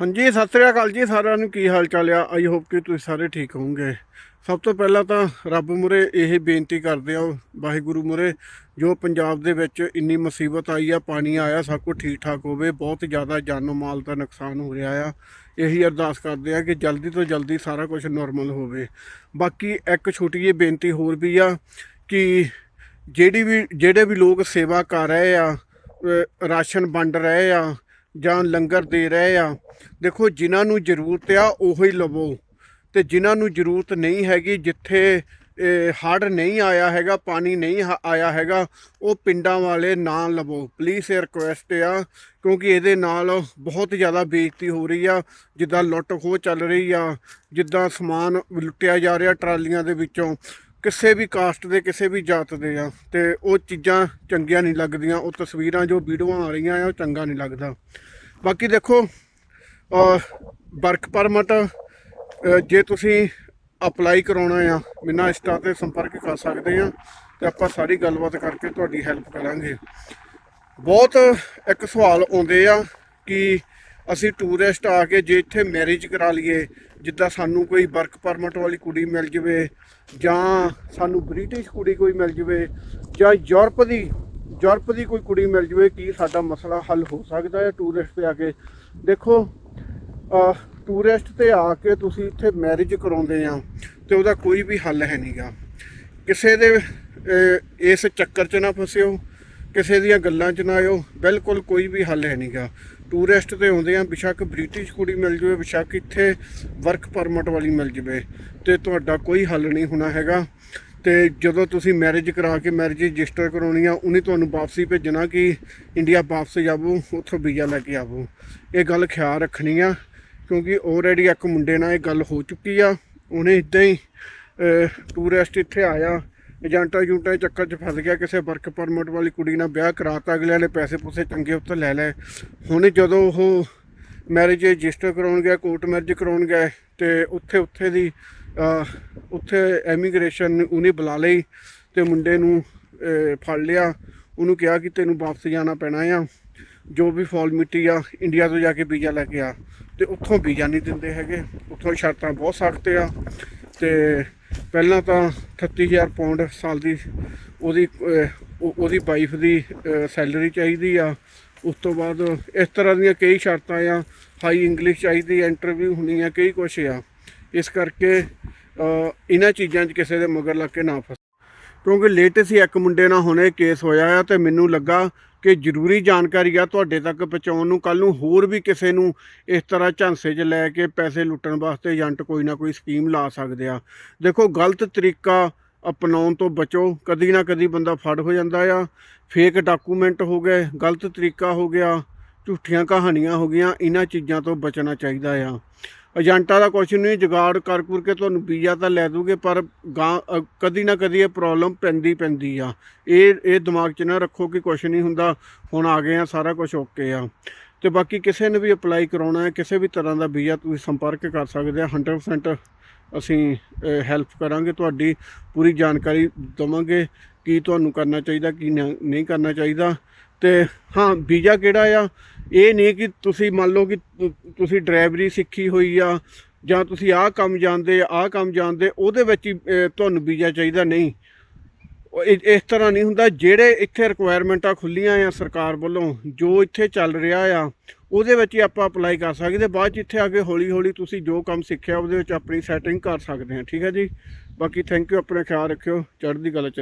ਹਾਂਜੀ, ਸਤਿ ਸ੍ਰੀ ਅਕਾਲ ਜੀ ਸਾਰਿਆਂ ਨੂੰ। ਕੀ ਹਾਲ ਚਾਲ ਆ? ਆਈ ਹੋਪ ਕਿ ਤੁਸੀਂ ਸਾਰੇ ਠੀਕ ਹੋਵੋਗੇ। ਸਭ ਤੋਂ ਪਹਿਲਾਂ ਤਾਂ ਰੱਬ ਮੁਰੇ ਇਹ ਬੇਨਤੀ ਕਰਦੇ ਆ, ਵਾਹਿਗੁਰੂ ਮੁਰੇ, ਜੋ ਪੰਜਾਬ ਦੇ ਵਿੱਚ ਇੰਨੀ ਮੁਸੀਬਤ ਆਈ ਆ, ਪਾਣੀ ਆਇਆ, ਸਭ ਕੁਝ ਠੀਕ ਠਾਕ ਹੋਵੇ, ਬਹੁਤ ਜ਼ਿਆਦਾ ਜਾਨੋ ਮਾਲ ਦਾ ਨੁਕਸਾਨ ਹੋ ਰਿਹਾ ਆ। ਇਹੀ ਅਰਦਾਸ ਕਰਦੇ ਆ ਕਿ ਜਲਦੀ ਤੋਂ ਜਲਦੀ ਸਾਰਾ ਕੁਝ ਨਾਰਮਲ ਹੋਵੇ। ਬਾਕੀ ਇੱਕ ਛੋਟੀ ਜਿਹੀ ਬੇਨਤੀ ਹੋਰ ਵੀ ਆ ਕਿ ਜਿਹੜੀ ਵੀ, ਜਿਹੜੇ ਵੀ ਲੋਕ ਸੇਵਾ ਕਰ ਰਹੇ ਆ ਰਾਸ਼ਨ ਵੰਡ ਰਹੇ ਆ ਜਾਂ ਲੰਗਰ ਦੇ ਰਹੇ ਆ, ਦੇਖੋ ਜਿਨ੍ਹਾਂ ਨੂੰ ਜ਼ਰੂਰਤ ਆ, ਉਹੋ ਹੀ ਲਵੋ। ਤੇ ਜਿਨ੍ਹਾਂ ਨੂੰ ਜ਼ਰੂਰਤ ਨਹੀਂ ਹੈਗੀ, ਜਿੱਥੇ ਹੜ ਨਹੀਂ ਆਇਆ ਹੈਗਾ, ਪਾਣੀ ਨਹੀਂ ਆਇਆ ਹੈਗਾ, ਉਹ ਪਿੰਡਾਂ ਵਾਲੇ ਨਾ ਲਵੋ। ਪਲੀਜ਼ ਇਹ ਰਿਕੁਐਸਟ ਆ, ਕਿਉਂਕਿ ਇਹਦੇ ਨਾਲ ਬਹੁਤ ਜ਼ਿਆਦਾ ਬੇਇੱਜ਼ਤੀ ਹੋ ਰਹੀ ਆ, ਜਿੱਦਾਂ ਲੁੱਟ ਖੋਹ ਚੱਲ ਰਹੀ ਆ, ਜਿੱਦਾਂ ਸਮਾਨ ਲੁੱਟਿਆ ਜਾ ਰਿਹਾ ਟਰਾਲੀਆਂ ਦੇ ਵਿੱਚੋਂ। ਕਿਸੇ ਵੀ ਕਾਸਟ ਦੇ, ਕਿਸੇ ਵੀ ਜਾਤ ਦੇ ਆ ਤੇ ਉਹ ਚੀਜ਼ਾਂ ਚੰਗੀਆਂ ਨਹੀਂ ਲੱਗਦੀਆਂ, ਉਹ ਤਸਵੀਰਾਂ ਜੋ ਵੀਡੀਓਆਂ ਆ ਰਹੀਆਂ ਆ, ਉਹ ਚੰਗਾ ਨਹੀਂ ਲੱਗਦਾ। ਬਾਕੀ ਦੇਖੋ ਵਰਕ ਪਰਮਿਟ ਜੇ ਤੁਸੀਂ ਅਪਲਾਈ ਕਰਾਉਣਾ ਆ, ਬਿਨਾਂ ਇੰਸਟਾ ਤੇ ਸੰਪਰਕ ਕਰ ਸਕਦੇ ਆ, ਤੇ ਆਪਾਂ ਸਾਰੀ ਗੱਲਬਾਤ ਕਰਕੇ ਤੁਹਾਡੀ ਹੈਲਪ ਕਰਾਂਗੇ। ਬਹੁਤ ਇੱਕ ਸਵਾਲ ਆਉਂਦੇ ਆ ਕਿ ਅਸੀਂ ਟੂਰਿਸਟ ਆ ਕੇ ਜੇ ਇੱਥੇ ਮੈਰਿਜ ਕਰਾ ਲਈਏ, ਜਿੱਦਾਂ ਸਾਨੂੰ ਕੋਈ ਵਰਕ ਪਰਮਿਟ ਵਾਲੀ ਕੁੜੀ ਮਿਲ ਜਵੇ, ਜਾਂ ਸਾਨੂੰ ਬ੍ਰਿਟਿਸ਼ ਕੁੜੀ ਕੋਈ ਮਿਲ ਜਵੇ, ਜਾਂ ਯੂਰਪ ਦੀ ਯੂਰਪ ਦੀ ਕੋਈ ਕੁੜੀ ਮਿਲ ਜਵੇ, ਕੀ ਸਾਡਾ ਮਸਲਾ ਹੱਲ ਹੋ ਸਕਦਾ ਹੈ ਟੂਰਿਸਟ ਤੇ ਆ ਕੇ? ਦੇਖੋ ਟੂਰਿਸਟ ਤੇ ਆ ਕੇ ਤੁਸੀਂ ਇੱਥੇ ਮੈਰਿਜ ਕਰਾਉਂਦੇ ਆ, ਤੇ ਉਹਦਾ ਕੋਈ ਵੀ ਹੱਲ ਹੈ ਨਹੀਂਗਾ ਕਿਸੇ ਦੇ ਇਸ ਚੱਕਰ 'ਚ ਨਾ ਫਸਿਓ। ਕਿਸੇ ਦੀਆਂ ਗੱਲਾਂ 'ਚ ਨਾ ਆਇਓ, ਬਿਲਕੁਲ ਕੋਈ ਵੀ ਹੱਲ ਹੈ ਨਹੀਂਗਾ ਟੂਰਿਸਟ ਤੇ ਆਉਂਦੇ ਆ, ਬਿਸ਼ੱਕ ਬ੍ਰਿਟਿਸ਼ ਕੁੜੀ ਮਿਲ ਜਾਵੇ, ਬਿਸ਼ੱਕ ਇੱਥੇ ਵਰਕ ਪਰਮਿਟ ਵਾਲੀ ਮਿਲ ਜਾਵੇ, ਤੇ ਤੁਹਾਡਾ ਕੋਈ ਹੱਲ ਨਹੀਂ ਹੋਣਾ ਹੈਗਾ। ਤੇ ਜਦੋਂ ਤੁਸੀਂ ਮੈਰਿਜ ਕਰਾ ਕੇ ਮੈਰਿਜ ਰਜਿਸਟਰ ਕਰਾਉਣੀ ਆ, ਉਹਨੇ ਤੁਹਾਨੂੰ ਵਾਪਸੀ ਭੇਜਣਾ ਕਿ ਇੰਡੀਆ ਵਾਪਸ ਜਾਵੋ, ਉੱਥੋਂ ਵੀਜ਼ਾ ਲੈ ਕੇ ਆਵੋ। ਇਹ ਗੱਲ ਖਿਆਲ ਰੱਖਣੀ ਆ, ਕਿਉਂਕਿ ਆਲਰੇਡੀ ਇੱਕ ਮੁੰਡੇ ਨਾਲ ਇਹ ਗੱਲ ਹੋ ਚੁੱਕੀ ਆ। ਉਹਨੇ ਇਦਾਂ ਹੀ ਟੂਰਿਸਟ ਇੱਥੇ ਆਇਆ ਏਜੰਟਾਂ ਜੂਟਾਂ ਦੇ ਚੱਕਰ 'ਚ ਫਸ ਗਿਆ, ਕਿਸੇ ਵਰਕ ਪਰਮਿਟ ਵਾਲੀ ਕੁੜੀ ਨਾਲ ਵਿਆਹ ਕਰਾਤਾ, ਅਗਲੇ ਨੇ ਪੈਸੇ ਪੂਸੇ ਚੰਗੇ ਉੱਤੇ ਲੈ ਲਏ। ਹੁਣ ਜਦੋਂ ਉਹ ਮੈਰਿਜ ਰਜਿਸਟਰ ਕਰਾਉਣ ਗਿਆ ਕੋਰਟ ਮੈਰਿਜ ਕਰਾਉਣ ਗਏ ਤੇ ਉੱਥੇ ਉੱਥੇ ਦੀ ਉੱਥੇ ਐਮੀਗ੍ਰੇਸ਼ਨ ਉਹਨੇ ਬੁਲਾ ਲਈ ਤੇ ਮੁੰਡੇ ਨੂੰ ਫੜ ਲਿਆ। ਉਹਨੂੰ ਕਿਹਾ ਕਿ ਤੈਨੂੰ ਵਾਪਸ ਜਾਣਾ ਪੈਣਾ ਆ। ਜੋ ਵੀ ਫਾਰਮੈਲਿਟੀ ਆ ਇੰਡੀਆ ਤੋਂ ਜਾ ਕੇ ਵੀਜ਼ਾ ਲੈ ਕੇ ਆ। ਤੇ ਉੱਥੋਂ ਵੀਜ਼ਾ ਨਹੀਂ ਦਿੰਦੇ ਹੈਗੇ। ਉੱਥੋਂ ਸ਼ਰਤਾਂ ਬਹੁਤ ਸਖਤ ਆ। ਤੇ ਪਹਿਲਾਂ ਤਾਂ 38000 ਪਾਉਂਡ ਸਾਲ ਦੀ ਉਹਦੀ ਉਹਦੀ ਵਾਈਫ ਦੀ ਸੈਲਰੀ ਚਾਹੀਦੀ ਆ। ਉਸ ਤੋਂ ਬਾਅਦ ਇਸ ਤਰ੍ਹਾਂ ਦੀਆਂ ਕਈ ਸ਼ਰਤਾਂ ਆ। ਹਾਈ ਇੰਗਲਿਸ਼ ਚਾਹੀਦੀ ਇੰਟਰਵਿਊ ਹੋਣੀ ਆ ਕਈ ਕੁਛ ਆ। ਇਸ ਕਰਕੇ ਇਹਨਾਂ ਚੀਜ਼ਾਂ 'ਚ ਕਿਸੇ ਦੇ ਮਗਰ ਲੱਗ ਕੇ ਨਾ ਫਸ ਕਿਉਂਕਿ ਲੇਟੈਸਟ ਹੀ ਇੱਕ ਮੁੰਡੇ ਨਾਲ ਹੁਣੇ ਕੇਸ ਹੋਇਆ ਆ ਤੇ ਮੈਨੂੰ ਲੱਗਾ ਕਿ ਜ਼ਰੂਰੀ ਜਾਣਕਾਰੀ ਆ ਤੁਹਾਡੇ ਤੱਕ ਪਹੁੰਚਾਉਣ ਨੂੰ ਕੱਲ ਨੂੰ ਹੋਰ ਵੀ ਕਿਸੇ ਨੂੰ ਇਸ ਤਰ੍ਹਾਂ ਝਾਂਸੇ 'ਚ ਲੈ ਕੇ ਪੈਸੇ ਲੁੱਟਣ ਵਾਸਤੇ ਏਜੰਟ ਕੋਈ ਨਾ ਕੋਈ ਸਕੀਮ ਲਾ ਸਕਦੇ ਆ। ਦੇਖੋ, ਗਲਤ ਤਰੀਕਾ ਅਪਣਾਉਣ ਤੋਂ ਬਚੋ, ਕਦੀ ਨਾ ਕਦੀ ਬੰਦਾ ਫੜ ਹੋ ਜਾਂਦਾ ਆ। ਫੇਕ ਡਾਕੂਮੈਂਟ ਹੋ ਗਏ, ਗਲਤ ਤਰੀਕਾ ਹੋ ਗਿਆ, ਝੂਠੀਆਂ ਕਹਾਣੀਆਂ ਹੋ ਗਈਆਂ, ਇਹਨਾਂ ਚੀਜ਼ਾਂ ਤੋਂ ਬਚਣਾ ਚਾਹੀਦਾ ਆ। ਏਜੰਟਾਂ ਦਾ ਕੁਛ ਨਹੀਂ, ਜੁਗਾੜ ਕਰ ਕੁਰ ਕੇ ਤੁਹਾਨੂੰ ਵੀਜ਼ਾ ਤਾਂ ਲੈ ਦੂਗੇ, ਪਰ ਗਾਂ ਕਦੀ ਨਾ ਕਦੀ ਇਹ ਪ੍ਰੋਬਲਮ ਪੈਂਦੀ ਪੈਂਦੀ ਆ। ਇਹ ਇਹ ਦਿਮਾਗ 'ਚ ਨਾ ਰੱਖੋ ਕਿ ਕੁਛ ਨਹੀਂ ਹੁੰਦਾ, ਹੁਣ ਆ ਗਏ ਆ, ਸਾਰਾ ਕੁਝ ਓਕੇ ਆ। ਤੇ ਬਾਕੀ ਕਿਸੇ ਨੇ ਵੀ ਅਪਲਾਈ ਕਰਾਉਣਾ ਹੈ, ਕਿਸੇ ਵੀ ਤਰ੍ਹਾਂ ਦਾ ਵੀਜ਼ਾ ਤੁਸੀਂ ਸੰਪਰਕ ਕਰ ਸਕਦੇ ਆ 100% ਅਸੀਂ ਹੈਲਪ ਕਰਾਂਗੇ, ਤੁਹਾਡੀ ਪੂਰੀ ਜਾਣਕਾਰੀ ਦਵਾਂਗੇ ਕੀ ਤੁਹਾਨੂੰ ਕਰਨਾ ਚਾਹੀਦਾ, ਕੀ ਨਾ- ਨਹੀਂ ਕਰਨਾ ਚਾਹੀਦਾ। ਤੇ ਹਾਂ, ਵੀਜ਼ਾ ਕਿਹੜਾ ਆ? ਇਹ ਨਹੀਂ ਕਿ ਤੁਸੀਂ ਮੰਨ ਲਓ ਕਿ ਤੁਸੀਂ ਡਰਾਈਵਰੀ ਸਿੱਖੀ ਹੋਈ ਆ, ਜਾਂ ਤੁਸੀਂ ਆਹ ਕੰਮ ਜਾਣਦੇ, ਆਹ ਕੰਮ ਜਾਣਦੇ, ਉਹਦੇ ਵਿੱਚ ਹੀ ਤੁਹਾਨੂੰ ਵੀਜ਼ਾ ਚਾਹੀਦਾ ਨਹੀਂ। ਇਸ ਤਰ੍ਹਾਂ ਨਹੀਂ ਹੁੰਦਾ, ਜਿਹੜੇ ਇੱਥੇ ਰਿਕੁਆਇਰਮੈਂਟਾਂ ਖੁੱਲੀਆਂ ਆ ਸਰਕਾਰ ਵੱਲੋਂ, ਜੋ ਇੱਥੇ ਚੱਲ ਰਿਹਾ ਆ, ਉਹਦੇ ਵਿੱਚ ਹੀ ਆਪਾਂ ਅਪਲਾਈ ਕਰ ਸਕਦੇ, ਬਾਅਦ ਚ ਇੱਥੇ ਆ ਕੇ ਹੌਲੀ ਹੌਲੀ ਤੁਸੀਂ ਜੋ ਕੰਮ ਸਿੱਖਿਆ, ਉਹਦੇ ਵਿੱਚ ਆਪਣੀ ਸੈਟਿੰਗ ਕਰ ਸਕਦੇ ਆ, ਠੀਕ ਹੈ ਜੀ? ਬਾਕੀ ਥੈਂਕ ਯੂ ਆਪਣਾ ਖਿਆਲ ਰੱਖਿਓ, ਚੜ੍ਹਦੀ ਕਲਾ ਚ